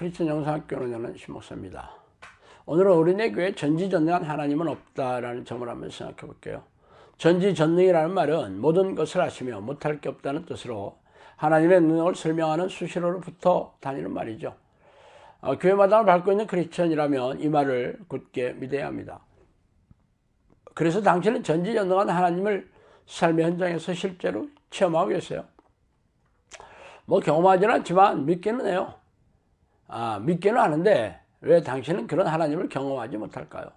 크리스천 영상학교 운영하는 신목사입니다. 오늘은 우리네 교회 전지전능한 하나님은 없다라는 점을 한번 생각해 볼게요. 전지전능이라는 말은 모든 것을 아시며 못할 게 없다는 뜻으로 하나님의 능력을 설명하는 수시로로 붙어 다니는 말이죠. 어, 교회 마당을 밟고 있는 크리스천이라면 이 말을 굳게 믿어야 합니다. 그래서 당신은 전지전능한 하나님을 삶의 현장에서 실제로 체험하고 계세요. 뭐 경험하지는 않지만 믿기는 해요. 아, 믿기는 하는데 왜 당신은 그런 하나님을 경험하지 못할까요?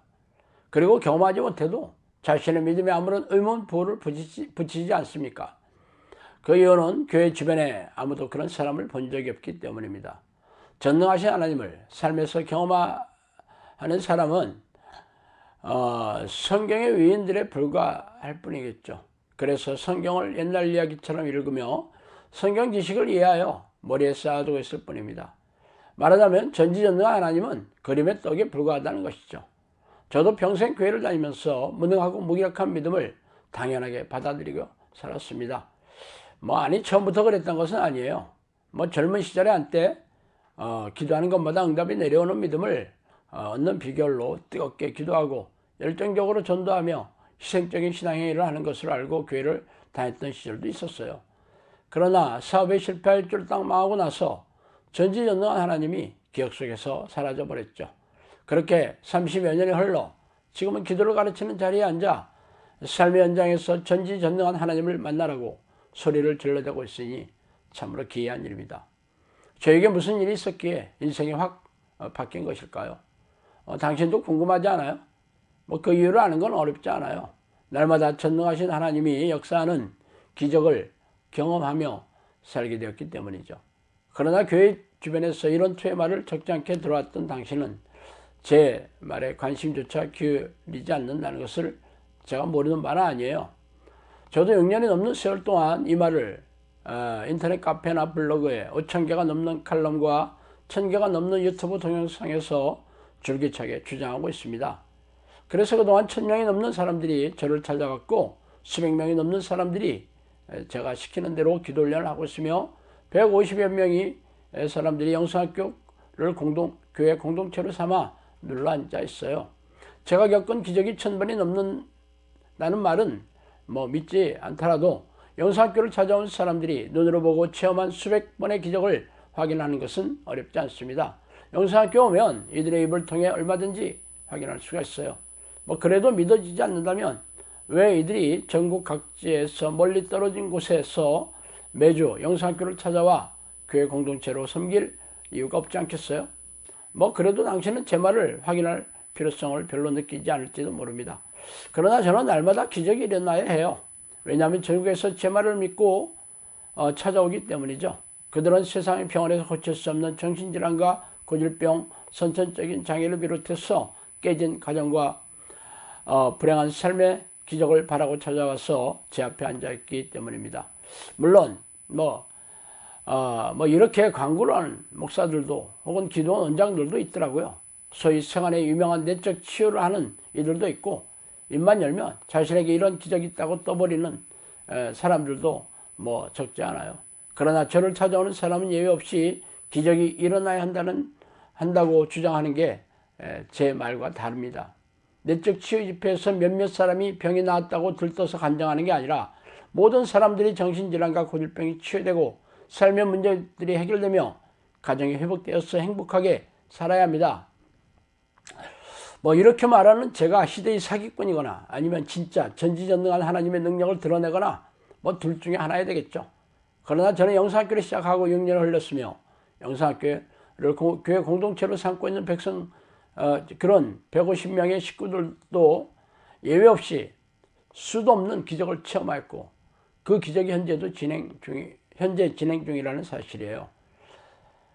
그리고 경험하지 못해도 자신의 믿음에 아무런 의문 부호를 붙이지, 붙이지 않습니까? 그 이유는 교회 주변에 아무도 그런 사람을 본 적이 없기 때문입니다. 전능하신 하나님을 삶에서 경험하는 사람은 어, 성경의 위인들에 불과할 뿐이겠죠. 그래서 성경을 옛날 이야기처럼 읽으며 성경 지식을 이해하여 머리에 쌓아두고 있을 뿐입니다. 말하자면 전지전능한 하나님은 그림의 떡에 불과하다는 것이죠. 저도 평생 교회를 다니면서 무능하고 무기력한 믿음을 당연하게 받아들이고 살았습니다. 뭐 아니 처음부터 그랬던 것은 아니에요. 뭐 젊은 시절에 한때 어, 기도하는 것마다 응답이 내려오는 믿음을 어, 얻는 비결로 뜨겁게 기도하고 열정적으로 전도하며 희생적인 신앙행위를 하는 것을 알고 교회를 다녔던 시절도 있었어요. 그러나 사업에 실패할 줄 딱 망하고 나서 전지전능한 하나님이 기억 속에서 사라져 버렸죠. 그렇게 30여 년이 흘러 지금은 기도를 가르치는 자리에 앉아 삶의 현장에서 전지전능한 하나님을 만나라고 소리를 질러대고 있으니 참으로 기이한 일입니다. 저에게 무슨 일이 있었기에 인생이 확 어, 바뀐 것일까요? 어, 당신도 궁금하지 않아요? 뭐 그 이유를 아는 건 어렵지 않아요. 날마다 전능하신 하나님이 역사하는 기적을 경험하며 살게 되었기 때문이죠. 그러나 교회 주변에서 이런 말을 적지 않게 들어왔던 당신은 제 말에 관심조차 기울이지 않는다는 것을 제가 모르는 바는 아니에요. 저도 6년이 넘는 세월 동안 이 말을 어, 인터넷 카페나 블로그에 5천 개가 넘는 칼럼과 1천 개가 넘는 유튜브 동영상에서 줄기차게 주장하고 있습니다. 그래서 그동안 천 명이 넘는 사람들이 저를 찾아갔고 수백 명이 넘는 사람들이 제가 시키는 대로 기도훈련을 하고 있으며 150여 명이 사람들이 영성학교를 공동, 교회 공동체로 삼아 눌러 앉아 있어요. 제가 겪은 기적이 천 번이 넘는다는 말은 뭐 믿지 않더라도 영성학교를 찾아온 사람들이 눈으로 보고 체험한 수백 번의 기적을 확인하는 것은 어렵지 않습니다. 영성학교 오면 이들의 입을 통해 얼마든지 확인할 수가 있어요. 뭐 그래도 믿어지지 않는다면 왜 이들이 전국 각지에서 멀리 떨어진 곳에서 매주 영상학교를 찾아와 교회 공동체로 섬길 이유가 없지 않겠어요? 뭐 그래도 당신은 제 말을 확인할 필요성을 별로 느끼지 않을지도 모릅니다. 그러나 저는 날마다 기적이 일어나야 해요. 왜냐하면 전국에서 제 말을 믿고 어, 찾아오기 때문이죠. 그들은 세상의 병원에서 고칠 수 없는 정신질환과 고질병, 선천적인 장애를 비롯해서 깨진 가정과 어, 불행한 삶의 기적을 바라고 찾아와서 제 앞에 앉아있기 때문입니다. 물론 뭐, 어, 뭐 이렇게 광고를 하는 목사들도 혹은 기도원 원장들도 있더라고요. 소위 세간에 유명한 내적 치유를 하는 이들도 있고 입만 열면 자신에게 이런 기적이 있다고 떠버리는 사람들도 뭐 적지 않아요. 그러나 저를 찾아오는 사람은 예외 없이 기적이 일어나야 한다는 한다고 주장하는 게 제 말과 다릅니다. 내적 치유 집회에서 몇몇 사람이 병이 나았다고 들떠서 간증하는 게 아니라 모든 사람들이 정신질환과 고질병이 치유되고 삶의 문제들이 해결되며 가정이 회복되어서 행복하게 살아야 합니다. 뭐 이렇게 말하는 제가 시대의 사기꾼이거나 아니면 진짜 전지전능한 하나님의 능력을 드러내거나 뭐 둘 중에 하나야 되겠죠. 그러나 저는 영상학교를 시작하고 6년을 흘렸으며 영상학교를 교회 공동체로 삼고 있는 백성 어, 그런 150명의 식구들도 예외 없이 수도 없는 기적을 체험하였고 그 기적이 현재도 진행 중이 현재 진행 중이라는 사실이에요.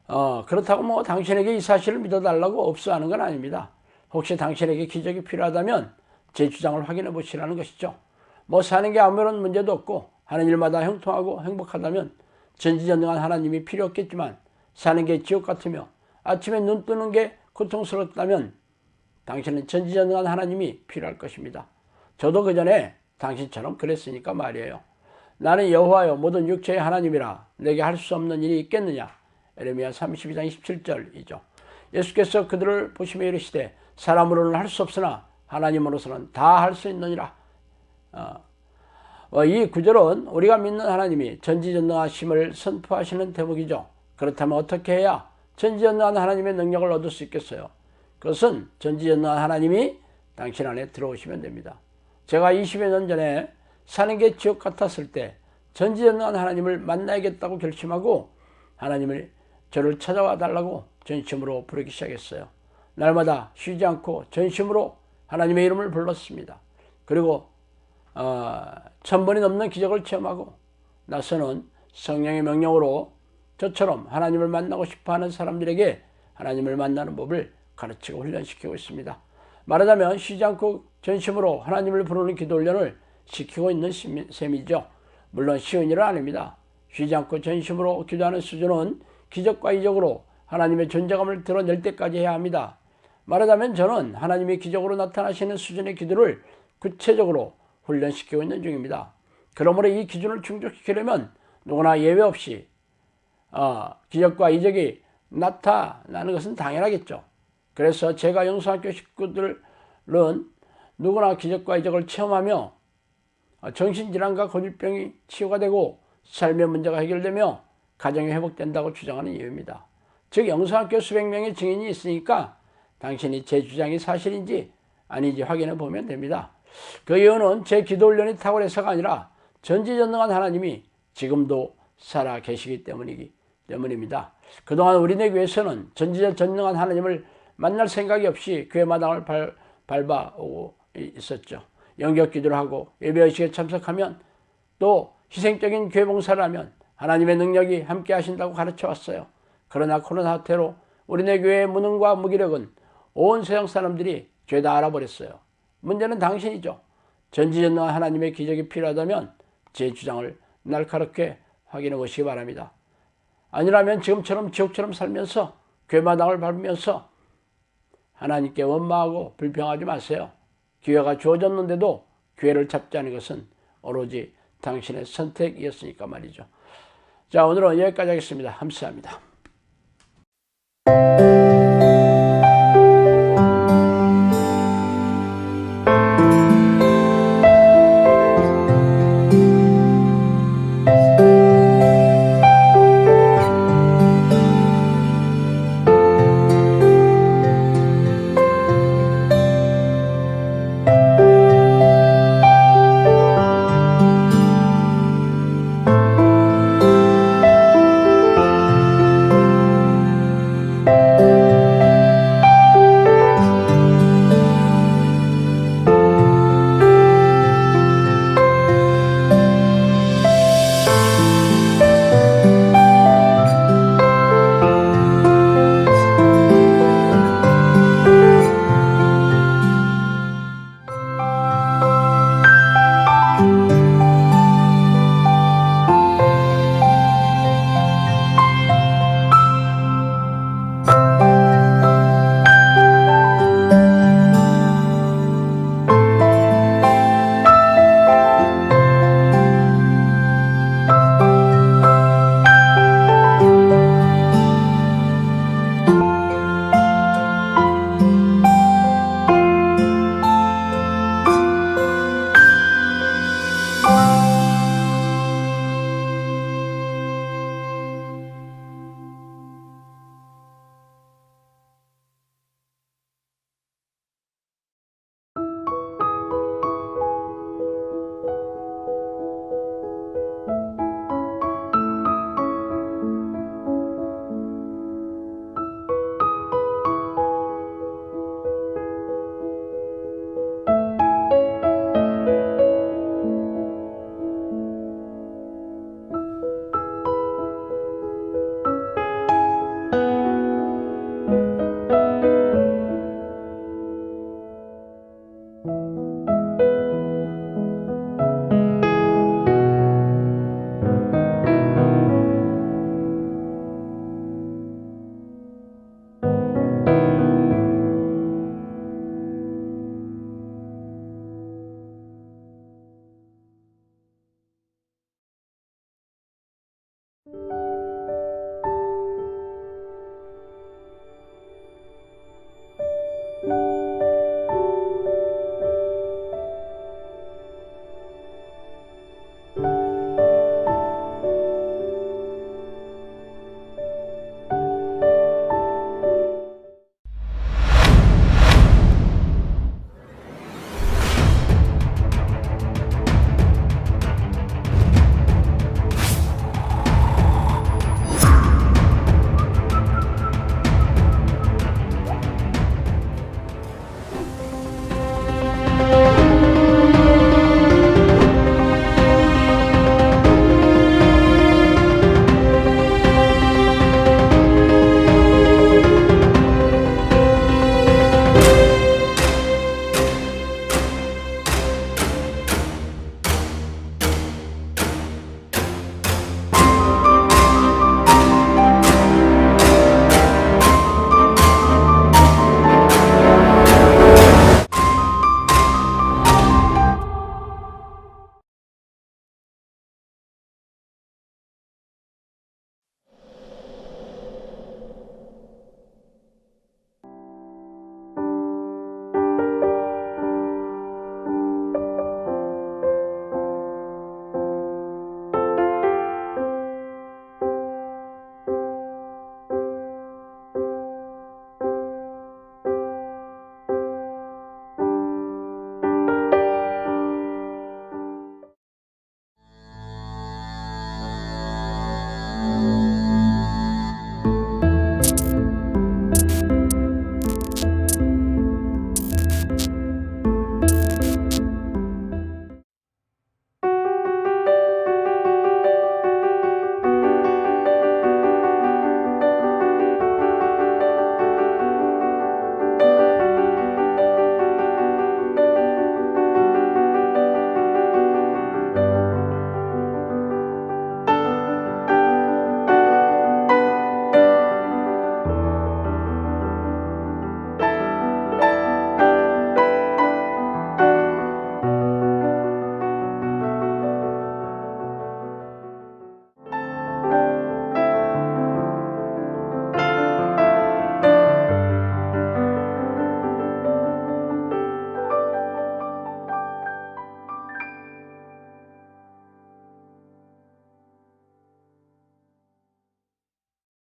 어, 그렇다고 뭐 당신에게 이 사실을 믿어달라고 없어하는 건 아닙니다. 혹시 당신에게 기적이 필요하다면 제 주장을 확인해 보시라는 것이죠. 뭐 사는 게 아무런 문제도 없고 하는 일마다 형통하고 행복하다면 전지전능한 하나님이 필요 없겠지만 사는 게 지옥 같으며 아침에 눈 뜨는 게 고통스럽다면 당신은 전지전능한 하나님이 필요할 것입니다. 저도 그 전에 당신처럼 그랬으니까 말이에요. 나는 여호와여 모든 육체의 하나님이라 내게 할 수 없는 일이 있겠느냐? 에레미야 32장 27절이죠. 예수께서 그들을 보시며 이르시되 사람으로는 할 수 없으나 하나님으로서는 다 할 수 있느니라. 어, 어, 이 구절은 우리가 믿는 하나님이 전지전능하심을 선포하시는 대목이죠. 그렇다면 어떻게 해야 전지전능한 하나님의 능력을 얻을 수 있겠어요? 그것은 전지전능한 하나님이 당신 안에 들어오시면 됩니다. 제가 20여 년 전에 사는 게 지옥 같았을 때 전지전능한 하나님을 만나야겠다고 결심하고 하나님을 저를 찾아와 달라고 전심으로 부르기 시작했어요. 날마다 쉬지 않고 전심으로 하나님의 이름을 불렀습니다. 그리고 어, 천 번이 넘는 기적을 체험하고 나서는 성령의 명령으로 저처럼 하나님을 만나고 싶어하는 사람들에게 하나님을 만나는 법을 가르치고 훈련시키고 있습니다. 말하자면 쉬지 않고 전심으로 하나님을 부르는 기도 훈련을 시키고 있는 셈이죠. 물론 쉬운 일은 아닙니다. 쉬지 않고 전심으로 기도하는 수준은 기적과 이적으로 하나님의 존재감을 드러낼 때까지 해야 합니다. 말하자면 저는 하나님의 기적으로 나타나시는 수준의 기도를 구체적으로 훈련시키고 있는 중입니다. 그러므로 이 기준을 충족시키려면 누구나 예외 없이 어, 기적과 이적이 나타나는 것은 당연하겠죠. 그래서 제가 영수학교 식구들은 누구나 기적과 이적을 체험하며 어, 정신질환과 고질병이 치유가 되고 삶의 문제가 해결되며 가정이 회복된다고 주장하는 이유입니다. 즉 영수학교 수백 명의 증인이 있으니까 당신이 제 주장이 사실인지 아닌지 확인해 보면 됩니다. 그 이유는 제 기도 훈련이 탁월해서가 아니라 전지전능한 하나님이 지금도 살아 계시기 때문이기 때문입니다. 그동안 우리네 교회에서는 전지전능한 하나님을 만날 생각이 없이 교회 마당을 발, 밟아오고 있었죠. 영격 기도를 하고 예배의식에 참석하면 또 희생적인 교회 봉사를 하면 하나님의 능력이 함께 하신다고 가르쳐 왔어요. 그러나 코로나 사태로 우리네 교회의 무능과 무기력은 온 세상 사람들이 죄다 알아버렸어요. 문제는 당신이죠. 전지전능한 하나님의 기적이 필요하다면 제 주장을 날카롭게 확인해 보시기 바랍니다. 아니라면 지금처럼 지옥처럼 살면서 괴마당을 밟으면서 하나님께 원망하고 불평하지 마세요. 기회가 주어졌는데도 기회를 잡지 않은 것은 오로지 당신의 선택이었으니까 말이죠. 자, 오늘은 여기까지 하겠습니다. 감사합니다.